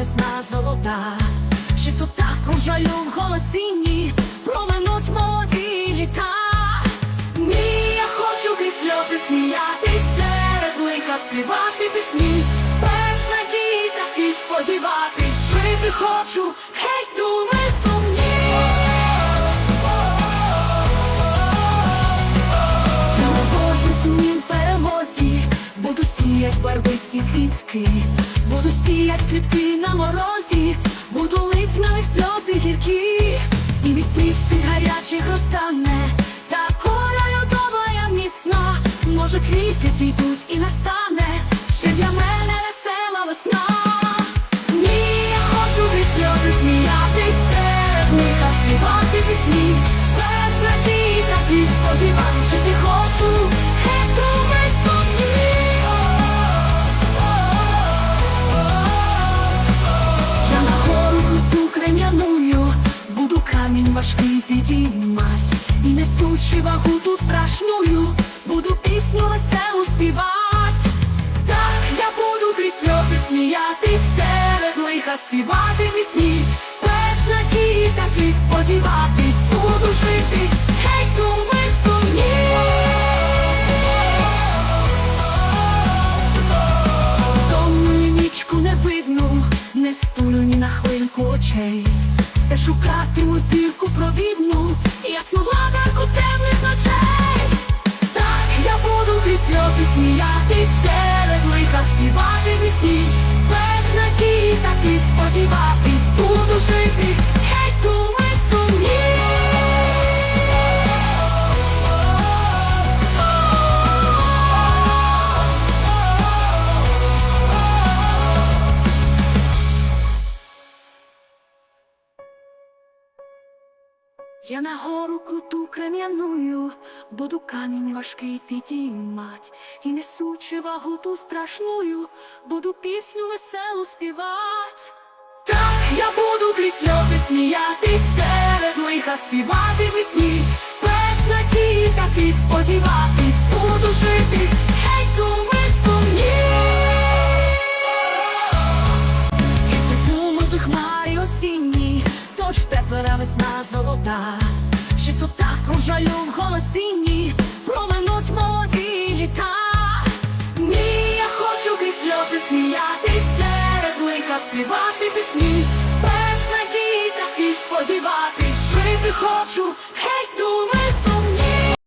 весна золота, чи то також жалю в голосінні проминуть молоді літа. Ні, я хочу крізь сльози сміятись, серед лиха співати пісні, без надії так і сподіватись, жити хочу, геть думи сумні. Я на кожній Буду сіять барвисті квітки, буду сіять квітки на морозі, буду лить на сльози гіркі, і від сліз під гарячих розтане, та коля льодова я міцна, може квіти зійдуть і настане, ще для мене весела весна. Ні, я хочу крізь сльози сміятись, серед співати пісні, без надії підіймать, і несучи вагу ту страшную, буду пісню веселу співать. Так я буду крізь сльози сміятись, серед лиха співати пісні, Я на гору круту крем'яную, буду камінь важкий підіймать, і несучи вагу ту страшную, буду пісню веселу співать. Так я буду крізь сльози сміятись, серед лиха співати пісні, без надії так і сподіватись, буду жити, жалю в голосінні, проминуть молоді літа. Ні, я хочу крізь сльози сміятись, серед лиха співати пісні, без надії так і сподіватись, жити хочу,